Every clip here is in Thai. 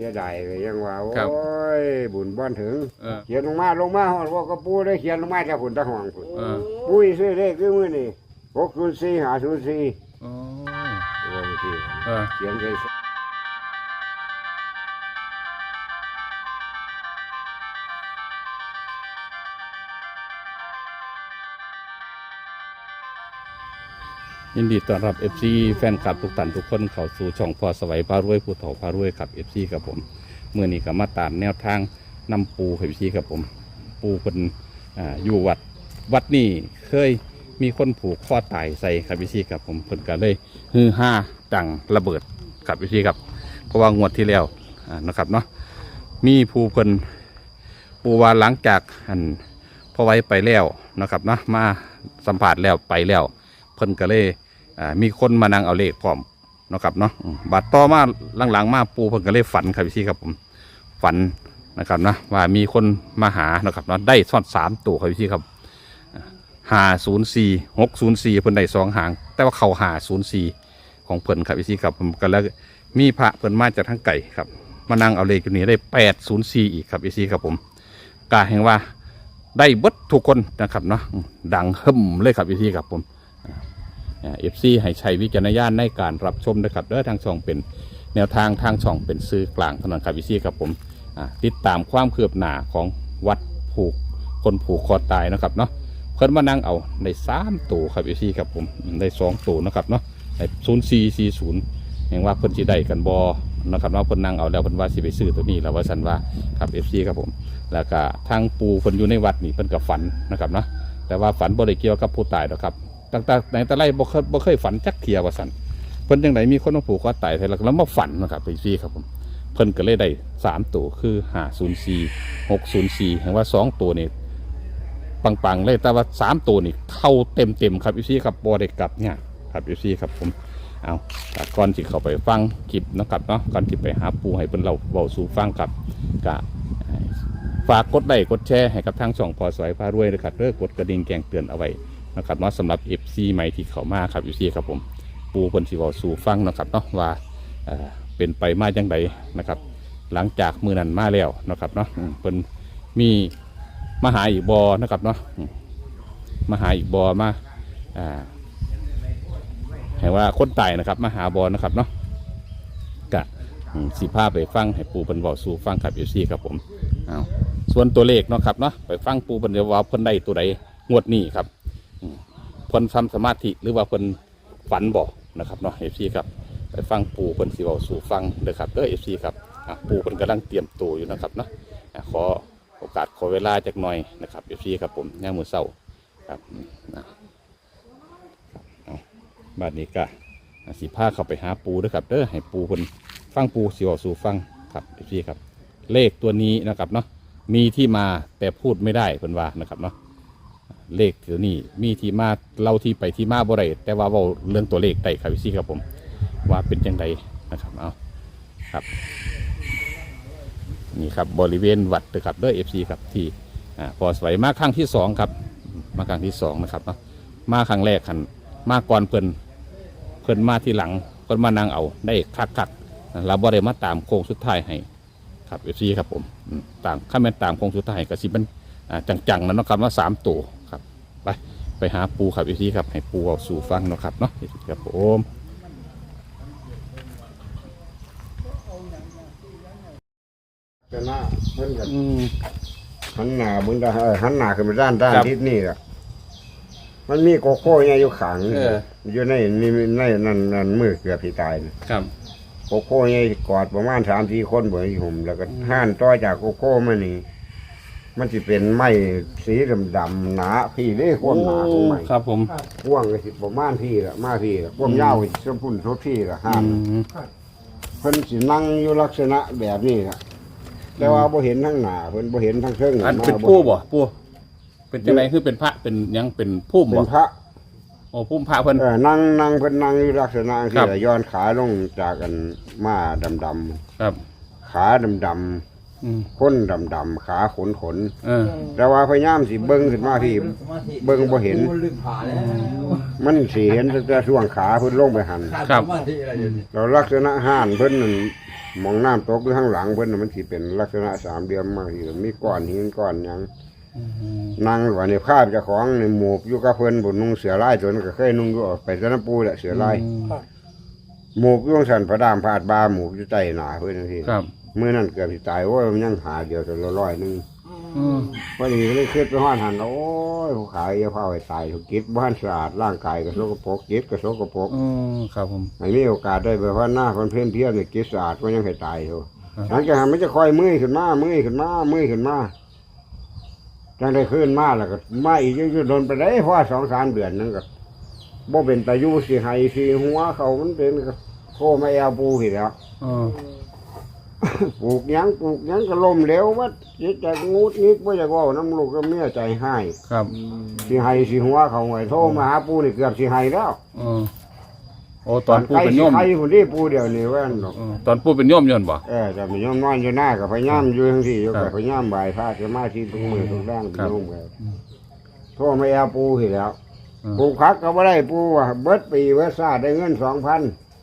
สียดายเลยยังว่าครับโอ้ยบุญบ้านถึงเออ เขียนลงมาลงมาหอดว่ากระปูได้เขียนลงมาจากผุนตะห่วงผุนเออปุ้ยซื้อเลขคือมือนี่หกศูนย์สี่หาศูนย์สี่อ๋อโอ้ยที่เออเขียนเล ยินดีต้อนรับ FC แฟนคลับทุกท่านทุกคนเข้าสู่ช่องพอสวัยพารวยผู้เฒ่าพารวยครับ FC ครับผมเมื่อนี้ก็มาตามแนวทางนำปูให้ FC ครับผม ปูเป็นอ่าอยู่วัดวัดนี้เคยมีคนผูกข้อตายใส่ครับ FC ครับผมเพิ่นก็เลยฮือฮาดังระเบิดครับ FC ครับ เพราะว่างวดที่แล้วอ่านะครับเนาะมีผู้เพิ่นปูว่าหลังจากอันพอไว้ไปแล้วนะครับเนาะมาสัมผัสแล้วไปแล้ว เพิ่นก็เลยอ่มีคนมานั่งเอาเลขพร้อมนะครับเนาะบัดต่อมาหลังๆ มาปูเพิ่นก็เลยฝันครับพี่ครับผมฝันนะครับนะว่ามีคนมาหานะครับเนาะได้ซ่อนสามตัวครับพี่ครับห้าศูนย์สี่หกศูนย์สี่เพิ่นได้สองหาง แต่ว่าเขาหาศูนย์สี่ของเพิ่นครับพี่ครับผมก็แล้วมีพระเพิ่นมาจากทางไก่ครับมานั่งเอาเลขอยู่นี้ได้แปดศูนย์สี่อีกครับพี่ครับผมกาแห่งว่าได้เบิดทุกคนนะครับเนาะดังฮึมเลยครับพี่ครับผม เอฟซีให้ใช้วิจารณญาณในการรับชมนะครับเด้อทางช่องเป็นแนวทางทางช่องเป็นซื้อกลางเท่านั้นครับวิซีครับผมติดตามความคืบหน้าของวัดผูกคนผูกคอตายนะครับเนาะเพิ่นมานั่งเอาในสามตัวครับวิซีครับผมได้สองตัวนะครับเนาะในศูนย์สี่สี่ศูนย์แห่งว่าเพิ่นสิได้กันบอนะครับเนาเพิ่นนั่งเอาแล้วเพิ่นว่าสิไปซื้อตัวนี้แล้วว่าสันว่าครับเอฟซีครับผม แล้วก็ทางปูเพิ่นอยู่ในวัดนี่เพิ่นกับฝันนะครับเนาะแต่ว่าฝันบ่ได้เกี่ยวกับผู้ตายหรอกครับ ตั้งแต่ในต่ไรบ่เคยบ่เคยฝันจักเทียว่าสันเพิ่นจังไดมีคนมาผูกคอตายไทยแล้วแล้วมาฝันนะครับไปซี่ครับผมเพิ่นก็เลยได้สามตัวคือห้าศูนย์สี่หกศูนย์สี่เห็นว่าสองตัวนี่ปังๆเลยแต่ว่าสามตัวนี่เข้าเต็มๆครับอีซี่ครับบ่ได้กลับเนี่ยครับอีซี่ครับผมเอาก่อนที่เข้าไปฟังคลิปนะครับเนาะก่อนที่ไปหาปูให้เพิ่นเราเบาสู่ฟังครับก็ฝากกดไลค์กดแชร์ให้กับทางช่องพอสวยพารวยนะครับเลิกกดกระดิ่งแจ้งเตือนเอาไว้ นะครับเนาะสำหรับ FC ใหม่ที่เขามาครับ FC ครับผมปูเพิ่นสิเว้าสู่ฟังนะครับเนาะว่าเป็นไปมาจังไดนะครับหลังจากมือนั้นมาแล้วนะครับเนาะเพิ่นมีมาหาอีกบอนะครับเนาะมาหาอีกบอมาอ่าให้ว่าคนตายนะครับมาหาบอนะครับเนาะกะอืมสิพาไปฟังให้ปูเพิ่นเว้าสู่ฟังครับ FC ครับผมเอาส่วนตัวเลขเนาะครับเนาะไปฟังปูเพิ่นเดี๋ยวว่าเพิ่นได้ตัวใดงวดนี้ครับ เพิ่นทำสมาธิหรือว่าเพิ่นฝันบอกนะครับเนาะเอฟซีครับไปฟังปู่เพิ่นสิเว้าสู่ฟังเด้อครับเด้อเอฟซีครับอะปู่เพิ่นกำลังเตรียมตัวอยู่นะครับเนาะอะขอโอกาสขอเวลาจักหน่อยนะครับเอฟซีครับผมย่ามมือเศร้าครับนะบเอาบัดนี้ก็อะสิพาเข้าไปหาปู่เด้อครับเด้อให้ปูเพิ่นฟังปูสิเว้าสู่ฟังครับเอฟซีครับ เลขตัวนี้นะครับเนาะมีที่มาแต่พูดไม่ได้เพิ่นว่านะครับเนาะ เลขถือนี่มีที่มาเล่าที่ไปที่มาบ่ได้แต่ว่าเว้าเรื่องตัวเลขได้ครับพี่ซี่ครับผม ว่าเป็นจังไดนะครับเอาครับ นี่ครับบริเวณวัดนะครับเด้อเอฟซีครับที่อ่าพอสวยมาครั้งที่สองครับ มาครั้งที่สองนะครับเนาะมาครั้งแรกคันมาก่อนเพิ่นเพิ่นมาที่หลังเพิ่นมานั่งเอาได้คักคักเราบ่ได้มาตามโค้งสุดท้ายให้ครับเอฟซีครับผมตามข้าแม่นตามโค้งสุดท้ายก็สิมันจังๆนะนะครับว่าสามตัว ไปไปหาปูครับอีกทีครับให้ปูเอาสู่ฟังเนาะครับเนาะครับผมก็น่าเพิ่นก็หันหน้ามึงได้เออหันหน้าขึ้นไปด้านด้านทิศนี่ล่ะมันมีโกโก้เนี่ยอยู่ขังอยู่ในนี่ในนั่นนั่นมือเกือบที่ตายน่ะครับ โกโก้เนี่ยกอดประมาณสามสี่คนบ่ที่ผมแล้วก็ห่านต่อจากโกโก้มานี่ มันจะเป็นไม้สีดำๆหนาพี่เด้ความหนาของไม้ครับผมพ่วงก็สิประมาณพี่ละมาพี่ละความยาวก็สิสมพุ่นทุพี่ละห้าอืนมเพิ่นสินั่งอยู่ลักษณะแบบนี้ละแต่ว่าบ่เห็นทั้งหน้าเพิ่นบ่เห็นทั้งเทิงอันเป็นมาผู้บ่ผู้เป็นจังไดคือเป็นพระเป็นหยังเป็นพุ่มเป็บ่นพระ โอ้พุ่มพระเพิ่น เออนั่งนั่งเพิ่นนั่งอยู่ลักษณะครัที่บย้อนขาลงจากกันมาดำครับ ๆขาดำ อืมคนดำๆขาขนขนเออแต่ว่าพยายามสิเบิ่งขึ้นมาพี่ เบิ่งบ่เห็น ลืมผ่าแล้วมันสิเห็นแต่ช่วงขาเพิ่นลงไปหันขาดสมาธิอะไรอยู่นี่เราลักษณะห่านเพิ่นนั่นมองน้ำตกอยู่ข้างหลังเพิ่นน่ะมันสิเป็นลักษณะสามเหลี่ยมมาที่มีก้อนหินก้อนหยังนั่งว่าในภาพเจ้าของในหมู่อยู่กับเพิ่นบนนุ่งเสือลายตัวนั้นก็เคยนุ่งอยู่ออกไปสนามปูแหละเสือลายหมู่อยู่สันพระดามพาดบาหมู่อยู่ใต้หนาเพิ่นจังซี่ครับ เมื่อนั้นเกือบสิตายโอ้ยมันยังหาเดียวตัวละร้อยหนึงอืมวันนี้ก็เลยคิดไปห้อนหันโอ้ยผู้ขายอย่าพาไปตายถูกกิจบ้านสะอาดร่างกายก็สกปรกจิตก็สกปรกอืมครับผมไม่มีโอกาสได้ไปว่าหน้าคนเพี้ยนเพี้ยนเนี่ยกิจสะอาดก็ยังให้ตายอยู่หลังจากนั้นมันจะค่อยเมื่อยขึ้นมาเมื่อยขึ้นมาเมื่อยขึ้นมาจังได้ขึ้นมาแล้วก็มาอีกยืดโดนไปได้เพราะว่าสองสามเดือนนั่นก็บ่เป็นตายุสิให้สิหัวเขามันเป็นก็โคมาแอวปูผิดแล้วเออ ปลูกหยังปลูกหยังก็ล่มเหลววัดจิตใจงูดนิดว่าจะว่าน้ำลูกก็เมียใจให้ครับสิให้สิหัวเขาไว้โทรมาหาปูนี่เกือบสิให้แล้วเออโอ้ตอนปูเป็นโยมใครคนที่ปูเดียวนี่ว่าหรอกเออตอนปูเป็นโยมยนต์บ่เออแต่มันย่อมนอนอยู่หน้ากับพยายามอยู่ทั้งที่อยู่ครักับบพยายามบ่ายพระสมาธิทุกมือทุกแรงครับโยมกันโทรมาเอาปูเห็นแล้วอืมปูคักก็บ่ได้ปูว่ะเบิดปีเบิดซาได้เงินสองพัน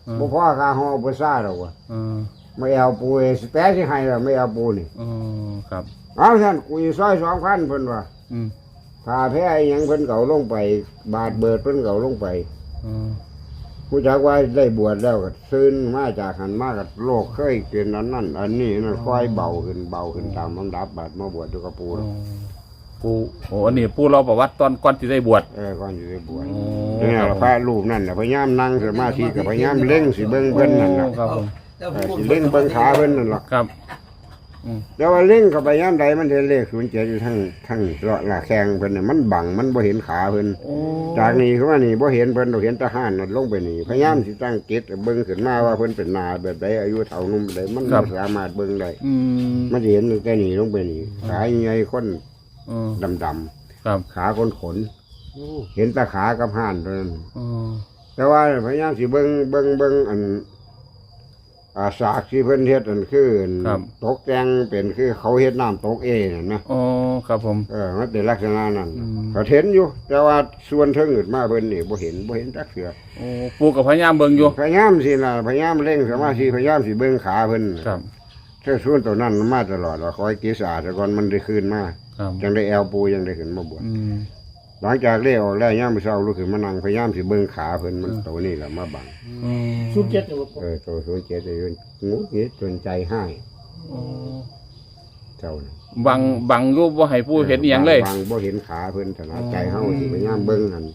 อืมบ่พ่อค่าห้องบ่ซาหรอกว่ะเออ ไม่เอาปูเอสแปะสิให้แล้วไม่เอาปูนี่เออครับเอาท่านกูสิซอยสองพันเพิ่นว่าอืมถ้าแพ้อิหยังเพิ่นเก่าลงไป บาทเบิดเพิ่นเก่าลงไปเออผู้จักว่าได้บวชแล้วก็ซึ้นมาจากหันมากับโลกเคยเป็นอันนั้นอันนี้นั่นค่อยเบาขึ้นเบาขึ้นตามลำดับบาดมาบวชอยู่กับปูเออปูโอ้อันนี้ปูเราประวัติตอนก่อนที่ได้บวช เออก่อนอยู่ได้บวชโอ้เนี่ยพระรูปนั่นน่ะพยายามนั่งสมาธิกับพยายามเล่งสิเบิ่งเพิ่นนั่นน่ะโอ้ครับผม แต่เอผมอสิเล่งเบิ่งขาเพิ่นนั่นหรอกครับแต่ว่าเล่งเข้าไปยามใดมันเห็นเลขศูนย์เจ็ดอยู่ทั้งทั้งเลาะหน้าแข้งเพิ่นน่ะมันบังมันบ่เห็นขาเพิ่นโอ้จากนี้คือว่านี่บ่เห็นเพิ่นเราเห็นทหารนั่นลงไปนี่พยายามสิตั้งเกตเบิ่งขึ้นมาว่าเพิ่นเป็นนาแบบใดอายุเท่านุ่มใดมันบ่สามารถเบิ่งได้อืมมันจะเห็นตั้งแต่นี่ลงไปนี่ขาใหญ่คนเออดำครับๆขาคนขนเห็นแตาขากับห่านเท่านั้นเออแต่ว่าพยายามสิเบิ่งเบิ่งเบิ่งอัน อาสากที่เพิ่นเฮ็ดอันคืออันตกแต่งเป็นคือเขาเฮ็ดน้ำตกเองนั่นนะโอ้ครับผม เออมันเป็นลักษณะนั้นอืม เขาเห็นอยู่ แต่ว่าส่วนเทิงอื่นมาเพิ่นนี่บ่เห็นบ่เห็นจักเสือโอ้ปูกับพญามเบิ่งอยู่พยายามสิล่ะพยายามเร่งสมาธิพยายามสิเบิ่งขาเพิ่นครับถ้าส่วนตัวนั้นมันมาตลอดว่าคอยกิสาแต่ก่อนมันได้คืนมาครับจังได้แอลปูยังได้ขึ้นมาบวชอืม หลังจากเลี้ยวแล้วย่ามไปเช้าลุกขึ้นมานั่งพยายามสิเบิ่งขาเพิ่นมันตัวนี้แหละมาบังอืมศูนย์เจ็ดเนี่ยบ่เออตัวศูนย์เจ็ดจะยืนงูเงี้ยจนใจให้โอ้เจ้าน่ะบังบังอยู่บ่ให้ปูเห็นอหย่างเลยบางบ่เห็นขาเพิ่นถนัดใจเฮาสิพยายามเบิ่งหัน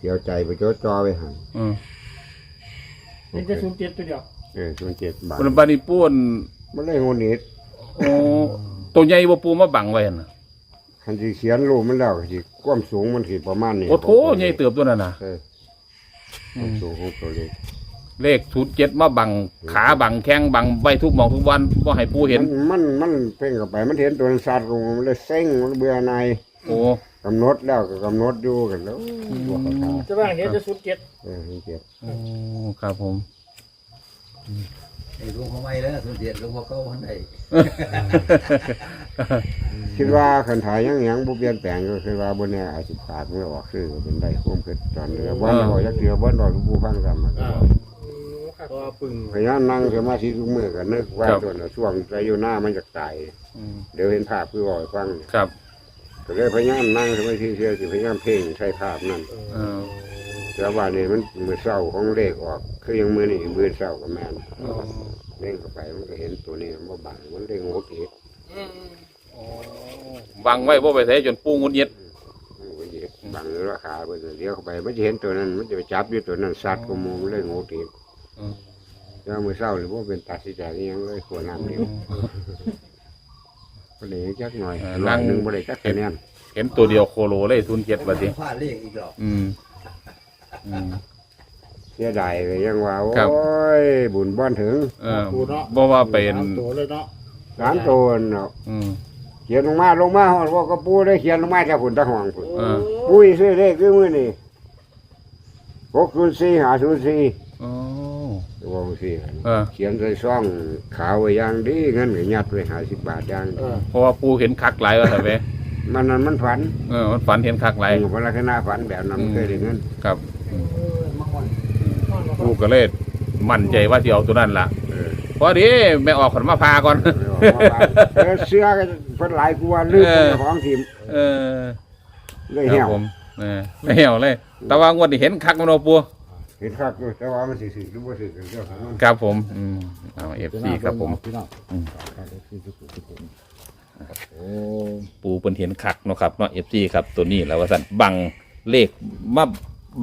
เดี๋ยวใจไปจ่อจ่อๆไปหันอืมเห็นแต่ศูนย์เจ็ดตัวเดียวเออศูนย์เจ็ดบาทคนบานี้ปูนมันเลยงูนิดโอ้ตัวใหญ่บ่ปูมาบังไว้น่ะ คันสิเขียนรูปมันแล้วก็สิความสูงมันสิประมาณนี้โอ้โถใหญ่เติบตัวนั้นน่ะ เออความสูงของตัวเล็กเลขศูนย์เจ็ดมาบังขาบังแข้งบังใบทุกหมองทุกวันบ่ให้ปูเห็น มันมันมันเพ่งเข้าไป มันเห็นตัวสัตว์ของมันเลยเซ็งมันเบื่อในายโอ้ กำหนดแล้วก็กำหนดอยู่กันแล้วตัวเขาตาจะว่าเห็นแต่ศูนย์เจ็ด เออเจ็บ โอ้ ครับผม ไอ้ลุงเขาไม่แล้วสุดเด็ดลุงเขาเก้าคนใดคิดว่าคันถ่ายยังยังบ่เปลี่ยนแปลงก็คือว่าบนนี้อาจสิขาดเมื่อออกคือเป็นได้ความคิดตอนเดือวันออกจักเดือวันออกผู้ฟังกันมาก็บอกก็ปึงพยายามนั่งสมาธิทุกมื้อก็นึกว่าตัวน่ะช่วงใจอยู่หน้ามันจะตายอืมเดี๋ยวเห็นภาพคือว่าให้ฟังครับก็เลยพยายามนั่งสมาธิเชื่อสิพยายามเพ่งใช้ภาพนั้นเออ แต่ว่านี่มันมือเศร้าของเลขออกคือยังมือนี่มือเศร้ากับแม่นโอ้เล่งเข้าไปมันก็เห็นตัวนี้มันบังมันเล่งหัวเกศบังไว้บ่ไปใส่จนปูงุดเย็ดมันก็เหยียบบังราคาไปเลี้ยวเข้าไปมันจะเห็นตัวนั้น มันจะไปจับอยู่ตัวนั้นสัตว์ก็มองเล่งหัวเกศอืมแล้วมือเศร้าหรือว่าเป็นตัดสินใจอิหยังเลยขวดน้ำเดียวก็เลยจักหน่อยร้อยหนึ่งบ่ได้จักคะแนนเห็นตัวเดียวโคโลเลยศูนย์เจ็ดบัดนี้พลาดเลขอีกหรอกอืมอืม เสียดายเลยยังว่าครับโอ้ยบุญบ้านถึงเออบ่ว่าเป็นสามตัวเลยเนาะสามตัวเนาะอืม เขียนลงมาลงมาหอดว่าก็ปูได้เขียนลงมาจากผุนตะห่วงผุนเออ ปุ้ยซื้อเลขคือมือนี่หกศูนย์สี่หาศูนย์สี่โอ้ว่าสิเออเขียนใส่ซ่องขาวไว้อย่างดีเงินก็ยัดไว้หาสิบบาทอย่างดีเออเพราะว่าปูเห็นคักหลายว่าแต่เว้มันนั้นมันฝันเออมันฝันเห็นคักหลายพระลักษณะฝันแบบนั้นมันเคยได้เงิน ครับเออมาก่อน ปูก็เลยมั่นใจว่าสิเอาตัวนั้นล่ะเออพอดีแม่ออกขนมาพาก่อนไม่ออกมาบ้านเออเสื้อก็เพิ่นหลายกว่าลืมเออ เจ้าของทีมเออเลยคเหี่รัยบวผมเออไม่เหี่ยวเลย แต่ว่างวดนี้เห็นคักมันโอาปูเห็นคักอยู่แต่ว่ามันสิสิหรือบ่สิกันเรื่องของมันครับผมอืมเอาเอฟซีครับผม พี่น้องอืม ครับเอฟซีทุกคนทุกคนโอ้ปูเป็นเห็นคักเนาะครับเนาะเอฟซีครับตัวนี้แล้วว่าสันบังเลขมา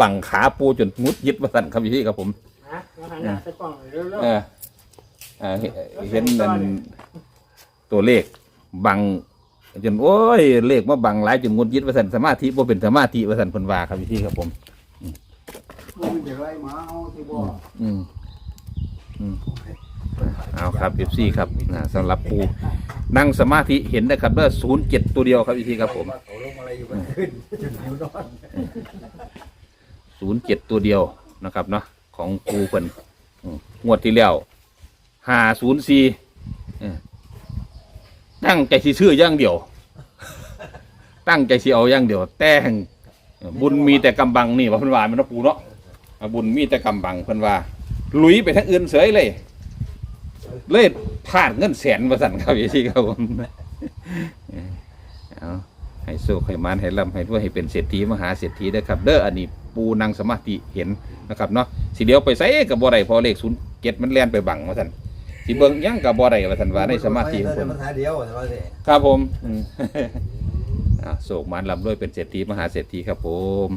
บังขาปูจนงุดยิดว่าสันครับพี่ครับผม ฮะมาหันหน้าใส่กล้องเร็วเออเออเห็นนั่นตัวเลขบังจนโอ้ยเลขมาบังหลายจนงุดยิดว่าสันสมาธิบ่เป็นสมาธิว่าสันเพิ่นว่าครับพี่ครับผมมันจะไรมาเอาที่บ่อืมอืมเอาครับเอฟซีครับนะสำหรับปูนั่งสมาธิเห็นนะครับเด้อศูนย์เจ็ดตัวเดียวครับพี่ครับผม เขาลงอะไรอยู่มันขึ้นจนหิวนอน ศูนย์เจ็ดตัวเดียวนะครับเนาะของปูเพิ่นอืมงวดที่แล้วห้าศูนย์สี่ตั้งใจสิชื่ออย่างเดียว ตั้งใจสิเอาอย่างเดียว แต่งบุญมีแต่กำบังนี่ว่าเพิ่นว่าแมันเนาะปูเนาะอ่าบุญมีแต่กำบังเพิ่นว่าลุยไปทางอื่นเสยเลย เลยพลาดเงินแสนมาสั่นครับพี่ที่ครับผมเอาให้โชคให้มานให้ร่ำให้ด้วยให้เป็นเศรษฐีมหาเศรษฐีได้อครับ เด้ออันนี้ ปูนางสมาธิเห็นนะครับเนาะสิเดียวไปใส่กับบ่ได้พอเลขศูนย์เจ็ดมันแล่นไปบังมาสั่นสิเบิ่งหยังกับบ่ได้ว่าสั่นว่าในสมาธิของเพิ่เพิ่นมันหาเดียวแต่ว่าสิครับผมอืมอ่าโศกมันลำด้วยเป็นเศรษฐีมหาเศรษฐีครับผม